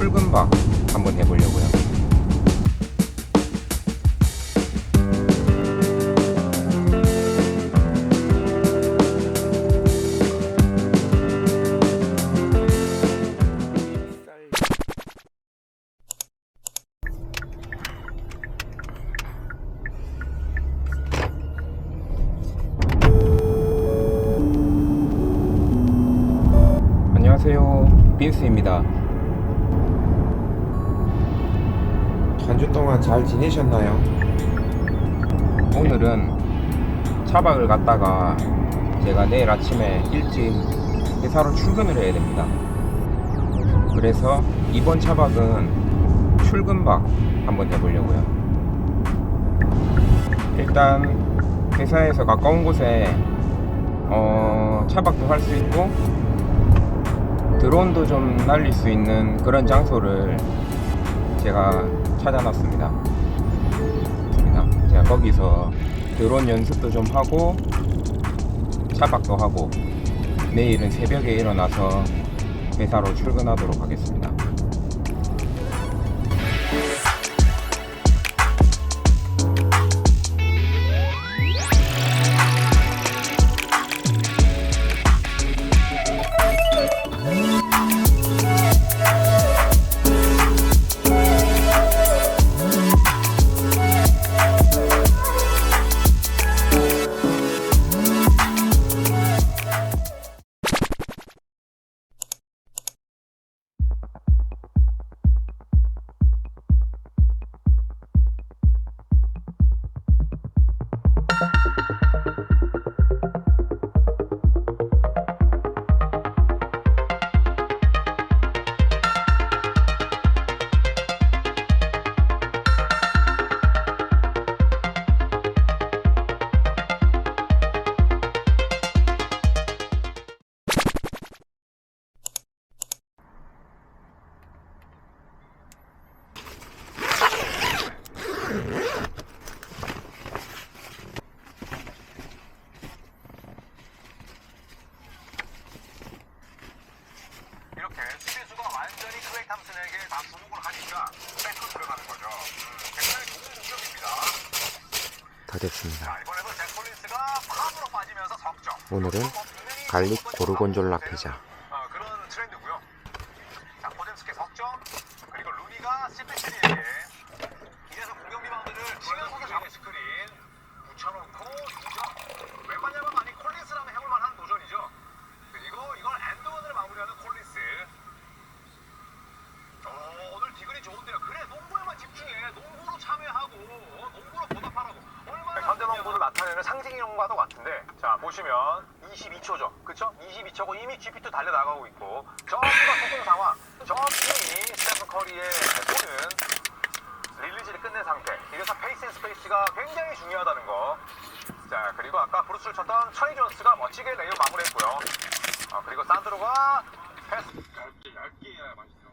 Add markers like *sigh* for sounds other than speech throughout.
출근박 한번 해보려고요. 안녕하세요. 빈스입니다. 한주 동안 잘 지내셨나요? 오늘은 차박을 갔다가 제가 내일 아침에 일찍 회사로 출근을 해야 됩니다. 그래서 이번 차박은 출근박 한번 해보려고요. 일단 회사에서 가까운 곳에 어, 차박도 할 수 있고 드론도 좀 날릴 수 있는 그런 장소를 제가 찾아놨습니다. 제가 거기서 드론 연습도 좀 하고 차박도 하고 내일은 새벽에 일어나서 회사로 출근하도록 하겠습니다. 됐습니다. 오늘은 갈릭 고르곤졸라 피자. 어, 그런 트렌드고요. 자, 포zem스키 석점, 그리고 루니가 시피치리에게 이제서 공격 리바운드를 치면서도 잡은 스크린 붙여놓고 2점. 웬만하면 아니 콜린스라면 해볼 만한 도전이죠. 그리고 이걸 엔드원을 마무리하는 콜린스. 어, 오늘 디그리 좋은데요. 그래, 농구에만 집중해. 농구로 참여하고, 어, 농구로 보답하라고. 얼마나. 현대농구를 나타내는 상징형과도 같은데, 자, 보시면 22초죠. 그쵸? 22초고 이미 GP2 달려나가고 있고, 전부가 소금 상황. 저 팀이 스테픈 커리의 볼은 릴리즈를 끝낸 상태. 이래서 페이스 앤 스페이스가 굉장히 중요하다는 거. 자, 그리고 아까 브루스를 쳤던 차이 존스가 멋지게 레이업 마무리했고요. 아, 그리고 산드로가 패스. 얇게, 얇게 해야 맛있어.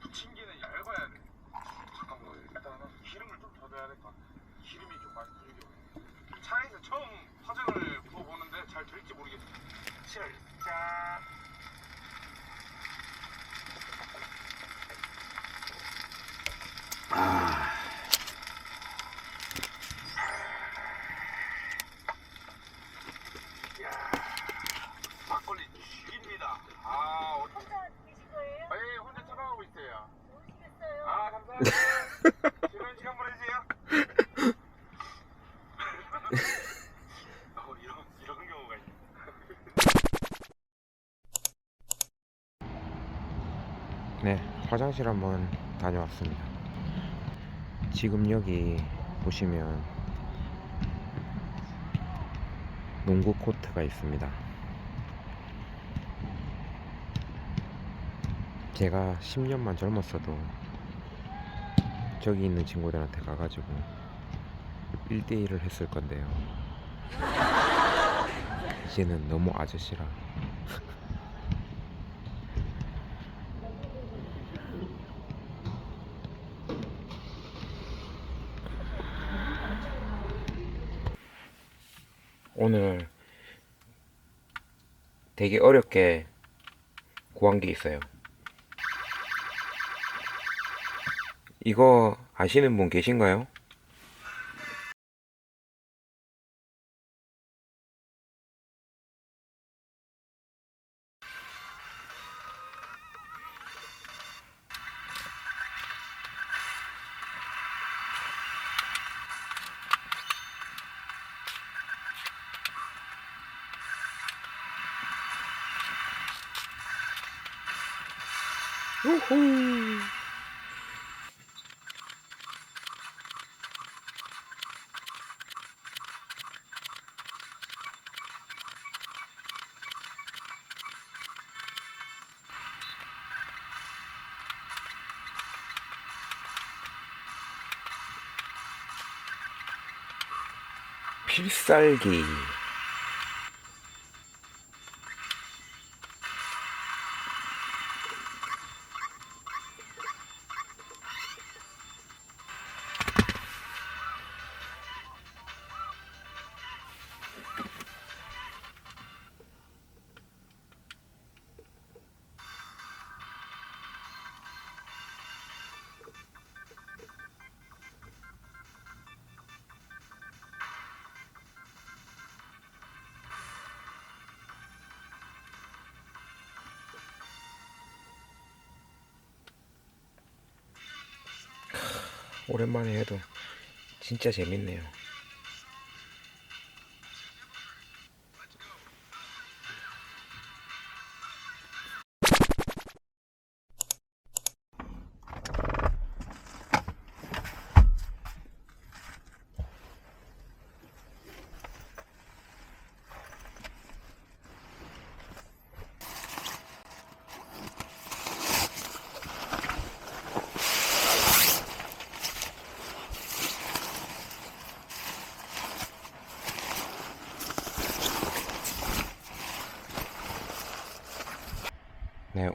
부침개는 얇아야 돼. 잠깐만, 일단은 기름을 좀 더 넣어야 될 것 같아. 기름이 좀 많이 들게. 차에서 처음 Richard. 화장실 한번 다녀왔습니다. 지금 여기 보시면 농구 코트가 있습니다. 제가 10년만 젊었어도 저기 있는 친구들한테 가가지고 1대1을 했을 건데요. *laughs* 이제는 너무 아저씨라. 오늘 되게 어렵게 구한 게 있어요. 이거 아시는 분 계신가요? 필살기. 오랜만에 해도 진짜 재밌네요.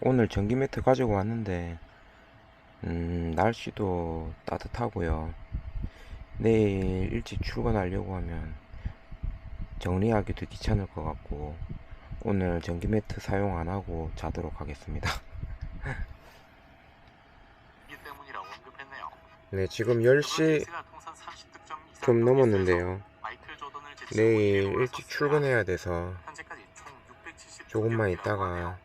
오늘 전기 매트 가지고 왔는데, 음, 날씨도 따뜻하고요. 내일 일찍 출근하려고 하면 정리하기도 귀찮을 것 같고, 오늘 전기 매트 사용 안 하고 자도록 하겠습니다. 네, 지금 10시 좀 넘었는데요. 내일 일찍 출근해야 돼서 현재까지 총670 조금만 있다가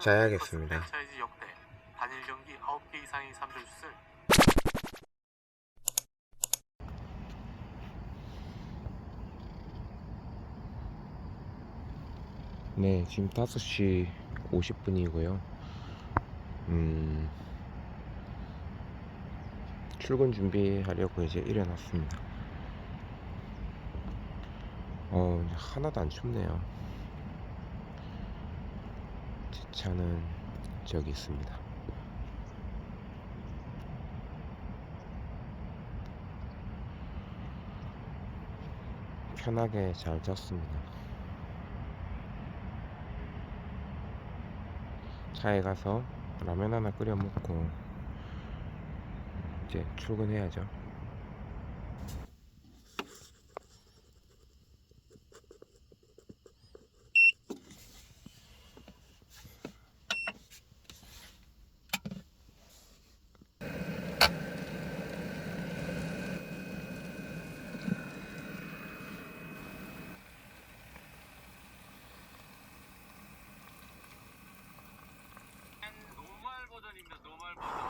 자야겠습니다. 프랜차이즈 역대 단일 경기 9개 이상의 3점슛을 네, 지금 5시 50분이고요. 음, 출근 준비하려고 이제 일어났습니다. 어, 하나도 안 춥네요. 제 차는 저기 있습니다. 편하게 잘 잤습니다. 차에 가서 라면 하나 끓여 먹고 이제 출근해야죠. over the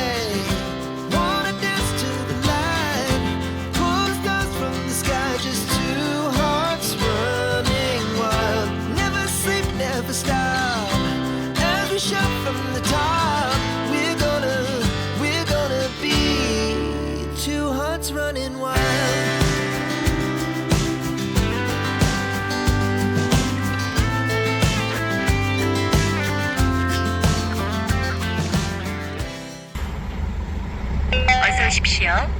hearts running wild. 어서 오십시오.